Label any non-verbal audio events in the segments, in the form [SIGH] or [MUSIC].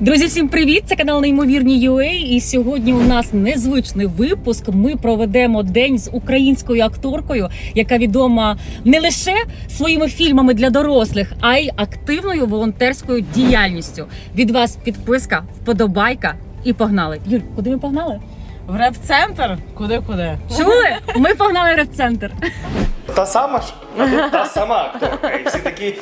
Друзі, всім привіт! Це канал Неймовірні UA. І сьогодні у нас незвичний випуск. Ми проведемо день з українською акторкою, яка відома не лише своїми фільмами для дорослих, а й активною волонтерською діяльністю. Від вас підписка, вподобайка і погнали. Юль, куди ми погнали? В реп-центр? Куди-куди? Чули? Ми погнали в реп-центр. Та сама ж? А тут та сама акторка. І всі такі.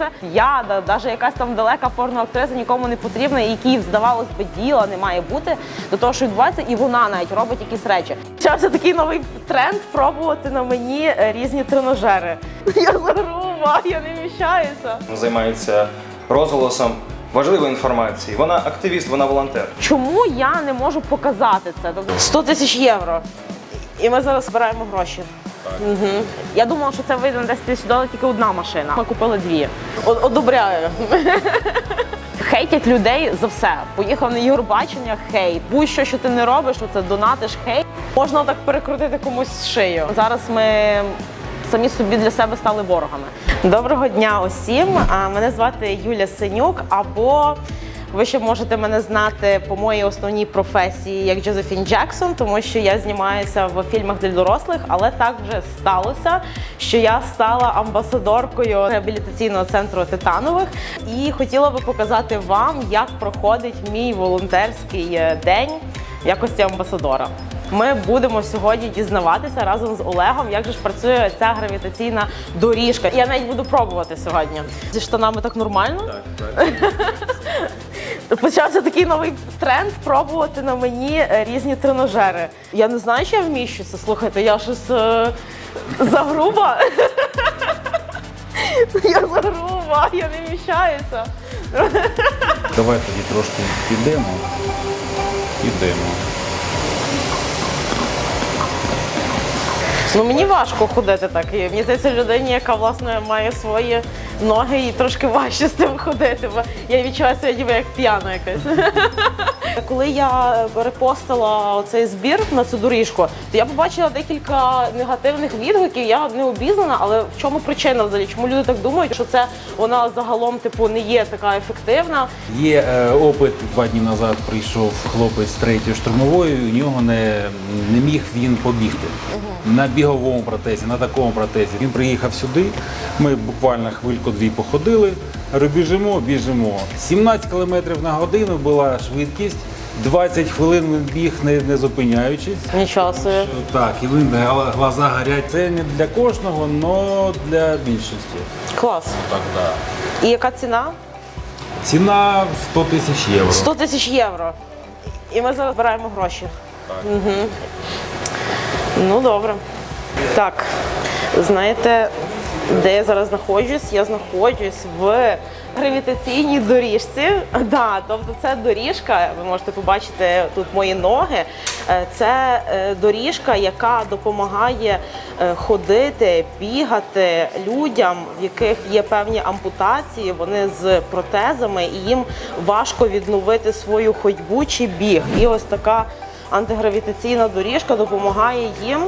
Це я, да, навіть якась там далека порноактриса нікому не потрібна, якій, здавалось би, діла не має бути до того, що відбувається, і вона навіть робить якісь речі. Почався такий новий тренд пробувати на мені е, різні тренажери. [LAUGHS] Я загруба, я не вміщаюся. Займається розголосом важливої інформації. Вона активіст, вона волонтер. Чому я не можу показати це? Тобто 100 тисяч євро. І ми зараз збираємо гроші. Угу. Я думала, що це вийде на 10 тисяч доларів тільки одна машина. Ми купили дві. О- Одобряю. [LAUGHS] Хейтять людей за все. Поїхав на Євробачення, хейт. Будь-що, що ти не робиш, це донатиш хейт. Можна так перекрутити комусь шию. Зараз ми самі собі для себе стали ворогами. Доброго дня усім. Мене звати Юля Синюк або ви ще можете мене знати по моїй основній професії як Джозефін Джексон, тому що я знімаюся в фільмах для дорослих, але так вже сталося, що я стала амбасадоркою реабілітаційного центру Титанових і хотіла би показати вам, як проходить мій волонтерський е, день в якості амбасадора. Ми будемо сьогодні дізнаватися разом з Олегом, як же ж працює ця гравітаційна доріжка. Я навіть буду пробувати сьогодні. Зі штанами так нормально? [LAUGHS] Почався такий новий тренд пробувати на мені е, різні тренажери. Я не знаю, чи я вміщуся. Слухайте, я щось е, загруба. [LAUGHS] Я загруба, я не вміщаюся. Давай тоді трошки підемо. Підемо. Ну мені важко ходити так. Мені здається, людині, яка власне має свої ноги, і трошки важче з тим ходити. Бо я відчуваю себе ніби як п'яна якась. [LAUGHS] Коли я репостила цей збір на цю доріжку, то я побачила декілька негативних відгуків. Я не обізнана, але в чому причина взагалі? Чому люди так думають, що це вона загалом типу не є така ефективна? Є е, опит, два дні назад прийшов хлопець третьої штурмової, у нього не, не міг він побігти. На біговому протезі, на такому протезі. Він приїхав сюди, ми буквально хвильку-дві походили, говорю, біжимо, біжимо. 17 км на годину була швидкість, 20 хвилин він біг, не, не зупиняючись. Нічого собі. Так, і він глаза горять. Це не для кожного, але для більшості. Клас. Так, да. І яка ціна? Ціна 100 тисяч євро. 100 тисяч євро. І ми зараз збираємо гроші. Угу. Ну, добре. Так, знаєте, де я зараз знаходжусь? Я знаходжусь в гравітаційній доріжці. [LAUGHS] Да, тобто це доріжка, ви можете побачити тут мої ноги. Е, Це е, доріжка, яка допомагає е, ходити, бігати людям, в яких є певні ампутації, вони з протезами, і їм важко відновити свою ходьбу чи біг. І ось така антигравітаційна доріжка допомагає їм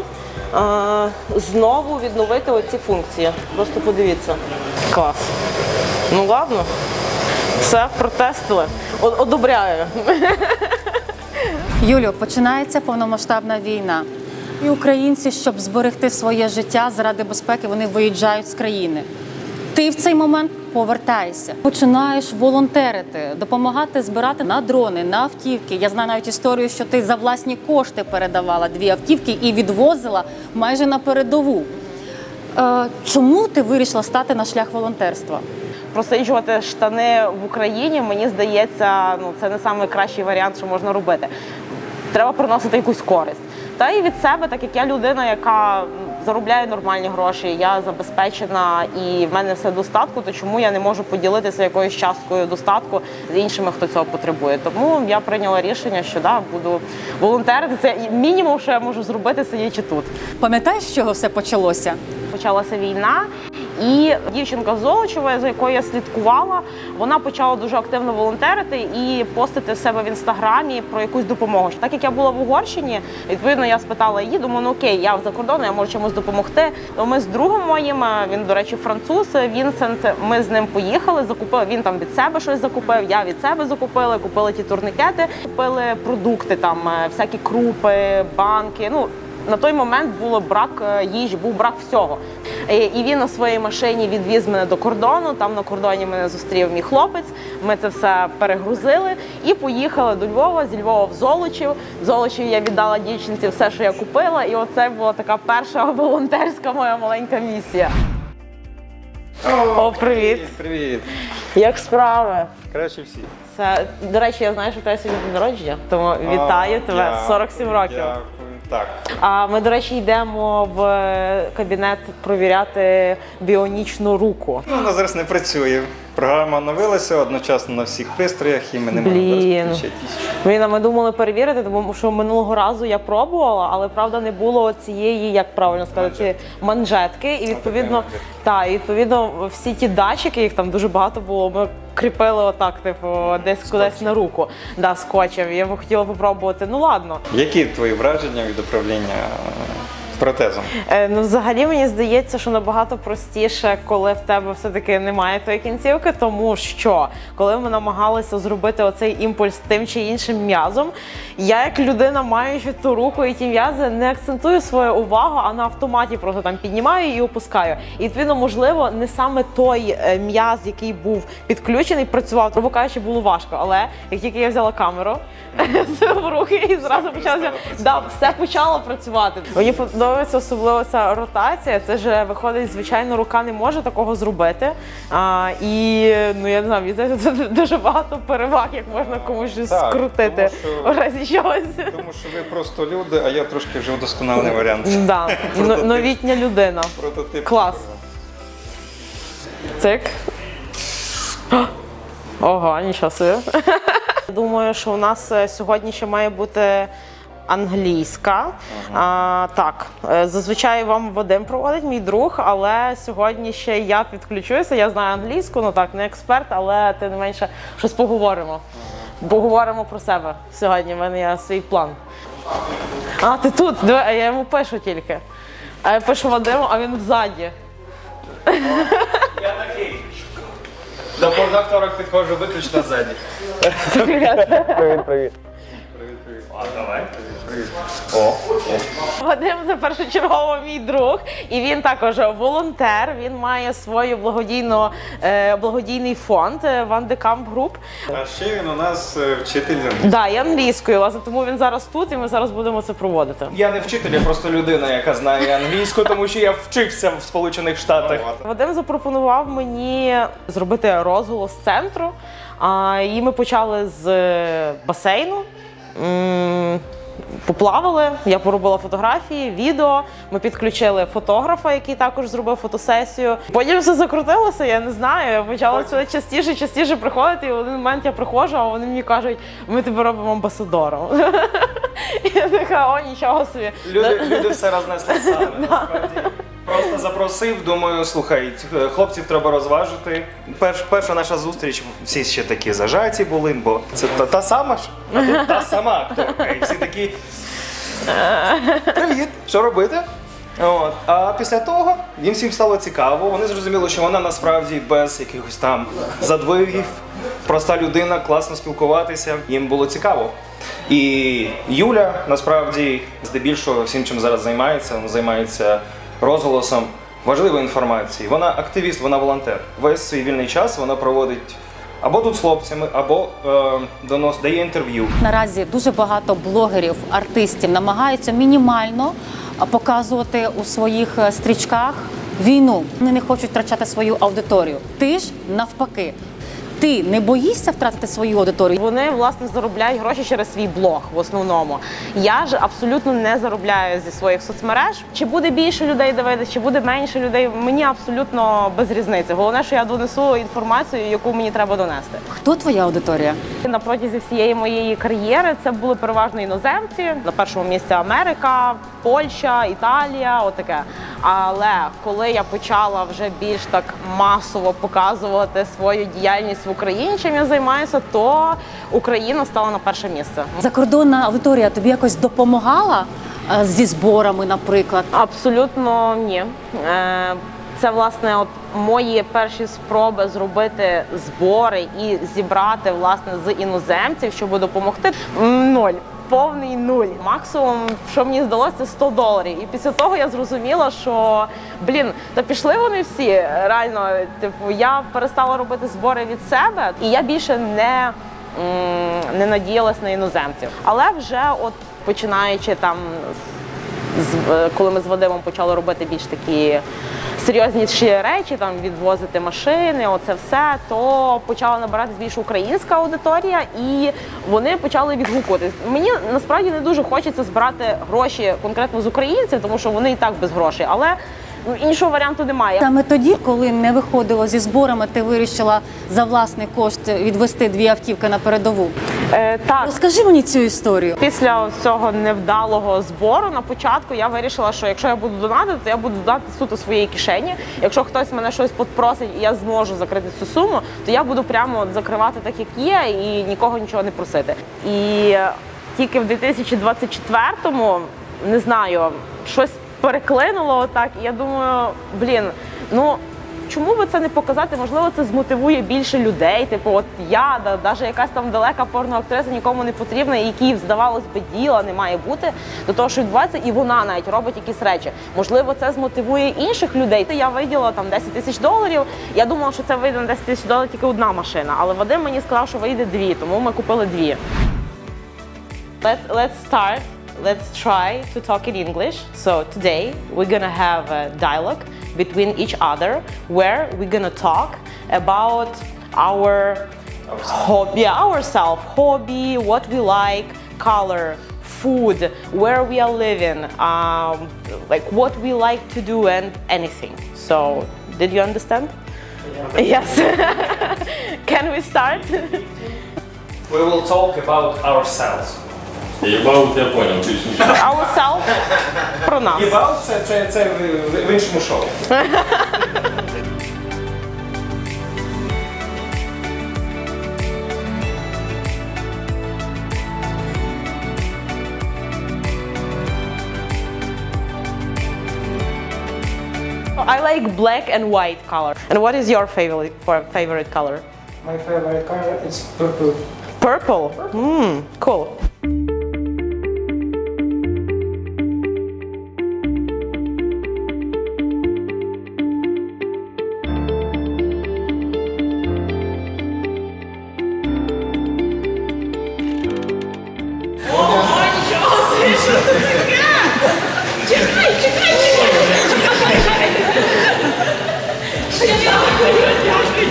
знову відновити оці функції. Просто подивіться. Клас. Ну ладно, все протестили. Одобряю. [LAUGHS] Юлю, починається повномасштабна війна. І українці, щоб зберегти своє життя заради безпеки, вони виїжджають з країни. Ти в цей момент повертаєшся, починаєш волонтерити, допомагати збирати на дрони, на автівки. Я знаю навіть історію, що ти за власні кошти передавала дві автівки і відвозила майже на передову. Е, чому ти вирішила стати на шлях волонтерства? Просиджувати штани в Україні, мені здається, ну це не найкращий варіант, що можна робити. Треба приносити якусь користь. Та і від себе, так як я людина, яка м, заробляє нормальні гроші, я забезпечена і в мене все достатку, то чому я не можу поділитися якоюсь часткою достатку з іншими, хто цього потребує? Тому я прийняла рішення, що да, буду волонтерити. Це мінімум, що я можу зробити, сидячи тут. Пам'ятаєш, з чого все почалося? Почалася війна, І дівчинка Золочева, за якою я слідкувала, вона почала дуже активно волонтерити і постити в себе в інстаграмі про якусь допомогу. Так як я була в Угорщині, відповідно я спитала її, думаю, ну окей, я за кордоном, я можу чимось допомогти. Ми з другом моїм, е, він, до речі, француз, е, Вінсент. Ми з ним поїхали, закупили. Він там від себе щось закупив, я від себе закупила, купили ті турникети, купили продукти, там е, всякі крупи, банки. Ну на той момент було брак їжі, був брак всього. Е, І він на своїй машині відвіз мене до кордону. Там на кордоні мене зустрів мій хлопець. Ми це все перегрузили і поїхали до Львова. Зі Львова в Золочів. В Золочів я віддала дівчинці все, що я купила. І оце була така перша [LAUGHS] волонтерська моя маленька місія. О, привіт! Привіт! Як справи? Краще всі. Це, до речі, я знаю, що у тебе сьогодні день народження, тому вітаю тебе. 47 років. Дякую. Так. А ми, до речі, йдемо в кабінет провіряти біонічну руку. Ну, вона зараз не працює. Програма оновилася одночасно на всіх пристроях і ми не можемо Блін. Блін, а ми думали перевірити, тому що минулого разу я пробувала, але правда не було цієї, як правильно сказати, манжетки. І відповідно, манжетки. та, і відповідно всі ті датчики, їх там дуже багато було. Ми кріпили отак, типу, десь кудись на руку. Да, скотчем. Я б хотіла попробувати. Ну ладно. Які твої враження від управління е, протезом? Е, ну, взагалі мені здається, що набагато простіше, коли в тебе все-таки немає тої кінцівки, тому що коли ми намагалися зробити оцей імпульс тим чи іншим м'язом, я як людина, маючи ту руку і ті м'язи, не акцентую свою увагу, а на автоматі просто там піднімаю і опускаю. І відповідно, можливо, не саме той е, м'яз, який був підключений, працював. Грубо кажучи, було важко. Але як тільки я взяла камеру [LAUGHS] в руки і зразу почалося да, все почало працювати. Мені подобається особливо ця ротація. Це ж виходить, звичайно, рука не може такого зробити. А, і ну я не знаю, мені здається, це [LAUGHS] дуже багато переваг, як можна комусь щось Так, скрутити тому що- в разі чогось. Тому що ви просто люди, а я трошки вже удосконалений варіант. Да, [LAUGHS] новітня людина. Прототип. Клас. Цик. Ого, нічого собі. [LAUGHS] Думаю, що у нас е, сьогодні ще має бути англійська. А, так, е, зазвичай вам Вадим проводить мій друг, але сьогодні ще я підключуся. Я знаю англійську, ну так, не експерт, але тим не менше щось поговоримо. Поговоримо про себе сьогодні. в мене є свій план. А, ти тут? Я йому пишу тільки. А я пишу Вадиму, а він ззаді. Я такий. До повноакторок підходжу виключно ззаді. Привіт. Привіт, привіт. А, давай. О, о. Вадим це першочергово мій друг, і він також волонтер. Він має свою благодійну е, благодійний фонд Ван де Груп. А ще він у нас е, вчитель Да, і англійською, власне, тому він зараз тут, і ми зараз будемо це проводити. Я не вчитель, я просто людина, яка знає англійську, тому що я вчився в Сполучених Штатах. Вадим запропонував мені зробити розголос центру. А, і ми почали з е, басейну. Поплавали, я поробила фотографії, відео. Ми підключили фотографа, який також зробив фотосесію. Потім все закрутилося, я не знаю. Я почала сюди частіше, частіше приходити. І в один момент я приходжу, а вони мені кажуть, ми тебе робимо амбасадором. І [LAUGHS] я така, о, нічого собі. Люди, люди все рознесли самі. [LAUGHS] насправді. Просто запросив, думаю, слухай, хлопців треба розважити. Перш, перша наша зустріч, всі ще такі зажаті були, бо це та, та сама ж, а тут та сама акторка. І всі такі. Привіт, що робити? От. А після того їм всім стало цікаво. Вони зрозуміли, що вона насправді без якихось там задвигів, проста людина, класно спілкуватися. Їм було цікаво. І Юля насправді здебільшого всім, чим зараз займається, вона займається розголосом важливої інформації. Вона активіст, вона волонтер. Весь свій вільний час вона проводить або тут з хлопцями, або е, донос дає інтерв'ю. Наразі дуже багато блогерів, артистів намагаються мінімально показувати у своїх е, стрічках війну. Вони не хочуть втрачати свою аудиторію. Ти ж навпаки. Ти не боїшся втратити свою аудиторію? Вони власне заробляють гроші через свій блог в основному. Я ж абсолютно не заробляю зі своїх соцмереж. Чи буде більше людей дивитися, чи буде менше людей? Мені абсолютно без різниці. Головне, що я донесу інформацію, яку мені треба донести. Хто твоя аудиторія? На протязі всієї моєї кар'єри це були переважно іноземці. На першому місці Америка, Польща, Італія, отаке. Але коли я почала вже більш так масово показувати свою діяльність в Україні, чим я займаюся, то Україна стала на перше місце. Закордонна аудиторія тобі якось допомагала е, зі зборами, наприклад? Абсолютно ні. Це власне от мої перші спроби зробити збори і зібрати власне з іноземців, щоб допомогти. Ноль. Повний нуль. Максимум, що мені здалося, це 100 доларів. І після того я зрозуміла, що блін, та пішли вони всі. Реально, типу, я перестала робити збори від себе, і я більше не не надіялась на іноземців. Але вже от починаючи там з- коли ми з Вадимом почали робити більш такі серйозніші речі, там відвозити машини, оце все, то почала набиратись більш українська аудиторія, і вони почали відгукуватись. Мені насправді не дуже хочеться збирати гроші конкретно з українців, тому що вони і так без грошей, але іншого варіанту немає. Саме тоді, коли не виходило зі зборами, ти вирішила за власний кошт відвести дві автівки на передову. Е, так. Розкажи мені цю історію. Після цього невдалого збору на початку я вирішила, що якщо я буду донатити, то я буду донатити суто своєї кишені. Якщо хтось мене щось попросить і я зможу закрити цю суму, то я буду прямо закривати так, як є, і нікого нічого не просити. І тільки в 2024-му, не знаю, щось переклинуло отак, і я думаю, блін, ну. Чому би це не показати? Можливо, це змотивує більше людей. Типу, от я, да, навіть якась там далека порноактриса нікому не потрібна, якій, здавалось би, діла не має бути до того, що відбувається, і вона навіть робить якісь речі. Можливо, це змотивує інших людей. Я виділа там 10 тисяч доларів. Я думала, що це вийде на 10 тисяч доларів тільки одна машина. Але Вадим мені сказав, що вийде дві, тому ми купили дві. Let's let's start. Let's try to talk in English. So today we're gonna have a dialogue between each other where we're gonna talk about our hobby, ourselves, hobby, what we like, color, food, where we are living, um, like what we like to do, and anything. So, did you understand? Yes. [LAUGHS] Can we start? We will talk about ourselves. Єбав, я понял, більше нічого. Ourselves. Про нас. About – це, це, це в, в- в іншому шоу. I like black and white color. And what is your favorite favorite color? My favorite color is purple. Purple. Hmm, cool. До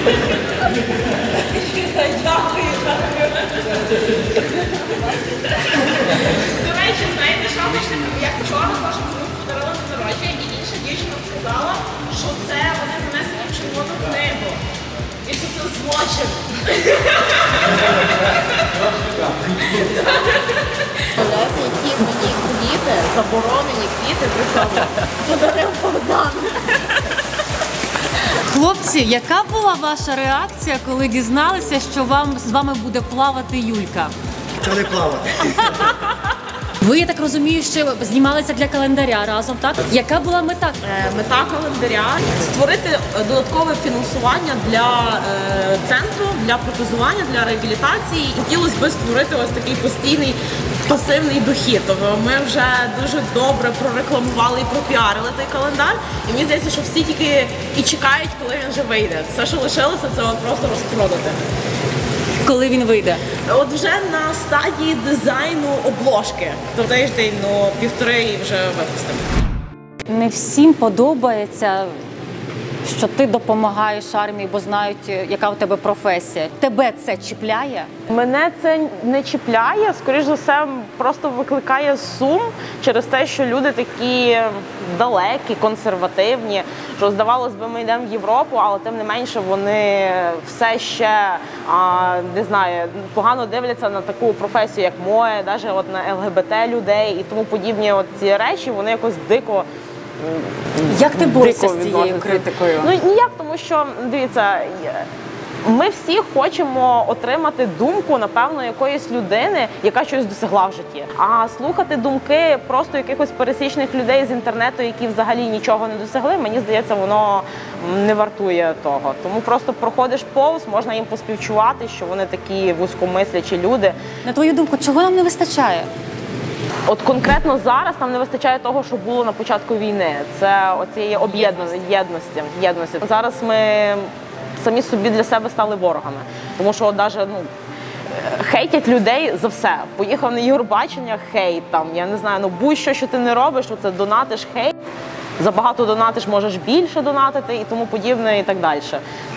речі, знаєте, що? Я вчора теж подарила на і інша дівчина сказала, що це вони занесли в. І що це злочин. Заборонені квіти причому подарив Богдан. Хлопці, яка була ваша реакція, коли дізналися, що вам з вами буде плавати Юлька? Почали плавати. Ви я так розумію, що знімалися для календаря разом, так? Яка була мета? Е, Мета календаря створити додаткове фінансування для е, центру, для протезування, для реабілітації. Хотілося б створити ось такий постійний пасивний дохід. Тобто ми вже дуже добре прорекламували і пропіарили той календар. І мені здається, що всі тільки і чекають, коли він вже вийде. Все, що лишилося, це от просто розпродати. Коли він вийде? От вже на стадії дизайну обложки. То тиждень, ну півтори і вже випустимо. Не всім подобається що ти допомагаєш армії, бо знають, е, яка у тебе професія. Тебе це чіпляє? Мене це не чіпляє, скоріш за все, просто викликає сум через те, що люди такі далекі, консервативні. Що здавалось би, ми йдемо в Європу, але тим не менше вони все ще а, не знаю, погано дивляться на таку професію, як моя, навіть от на ЛГБТ людей і тому подібні. От ці речі вони якось дико. Як ти борешся з цією критикою? Ну ніяк, тому що дивіться. Ми всі хочемо отримати думку, напевно, якоїсь людини, яка щось досягла в житті. А слухати думки просто якихось пересічних людей з інтернету, які взагалі нічого не досягли, мені здається, воно не вартує того. Тому просто проходиш повз, можна їм поспівчувати, що вони такі вузькомислячі люди. На твою думку, чого нам не вистачає? От конкретно зараз нам не вистачає того, що було на початку війни. Це оцієї об'єднаності єдності. єдності. Зараз ми самі собі для себе стали ворогами, тому що навіть ну. Хейтять людей за все. Поїхав на Євробачення, хейт там. Я не знаю, ну будь-що, що ти не робиш, це донатиш хейт. Забагато донатиш, можеш більше донатити і тому подібне, і так далі.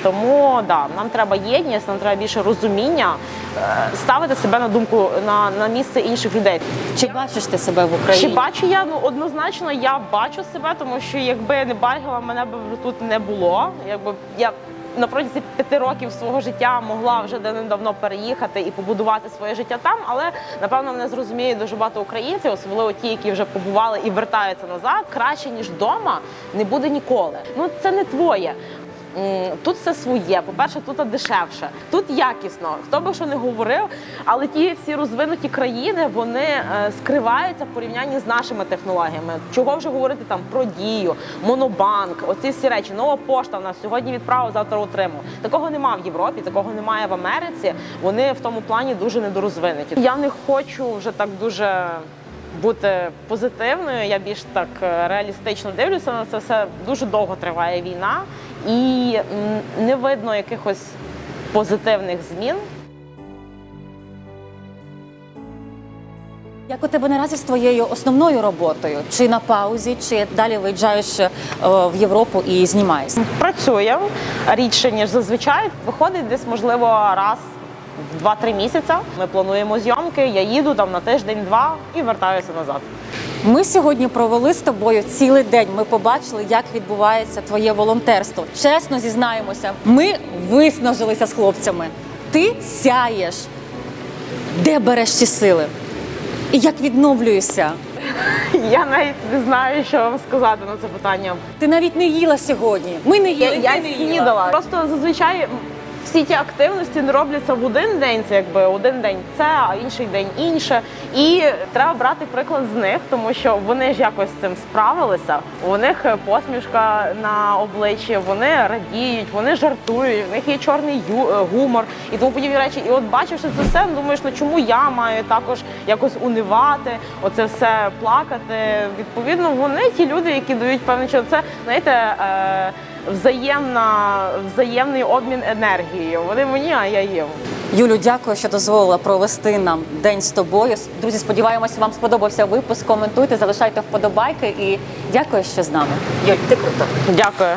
Тому да, нам треба єдність, нам треба більше розуміння, е, ставити себе на думку на, на місце інших людей. Чи бачиш ти себе в Україні? Чи бачу я? Ну однозначно я бачу себе, тому що якби не бачила, мене б тут не було. Якби я на протязі п'яти років свого життя могла вже давно переїхати і побудувати своє життя там, але напевно мене зрозуміє дуже багато українців, особливо ті, які вже побували і вертаються назад. Краще ніж вдома не буде ніколи. Ну це не твоє. Тут все своє. По-перше, тут дешевше, тут якісно. Хто би що не говорив, але ті всі розвинуті країни вони е, скриваються в порівнянні з нашими технологіями. Чого вже говорити там про дію, монобанк, оці всі речі. Нова пошта в нас сьогодні відправив, завтра отримав. Такого нема в Європі, такого немає в Америці. Вони в тому плані дуже недорозвинуті. Я не хочу вже так дуже. Бути позитивною, я більш так е, реалістично дивлюся на це все. Дуже довго триває війна, і не видно якихось позитивних змін. Як у тебе наразі з твоєю основною роботою? Чи на паузі, чи далі виїжджаєш е, в Європу і знімаєшся? Працює рідше ніж зазвичай. Виходить десь можливо раз в 2-3 місяці. Ми плануємо зйомки. Я їду там на тиждень-два і вертаюся назад. Ми сьогодні провели з тобою цілий день. Ми побачили, як відбувається твоє волонтерство. Чесно зізнаємося, ми виснажилися з хлопцями. Ти сяєш. Де береш ці сили? І як відновлюєшся? Я навіть не знаю, що вам сказати на це питання. Ти навіть не їла сьогодні. Ми не їли. я ти не їла. снідала. Просто зазвичай всі ті активності не робляться в один день. Це якби один день це, а інший день інше. І треба брати приклад з них, тому що вони ж якось з цим справилися. У них посмішка на обличчі, вони радіють, вони жартують, у них є чорний е, гумор і тому подібні речі. І от бачивши це все, думаєш, ну чому я маю також якось унивати, оце все плакати. Відповідно, вони ті люди, які дають певне, що це знаєте. Е- Взаємна, взаємний обмін енергією. Вони мені, а я їм. Юлю, дякую, що дозволила провести нам день з тобою. Друзі, сподіваємося, вам сподобався випуск. Коментуйте, залишайте вподобайки і дякую, що з нами. Юль, ти круто. Дякую.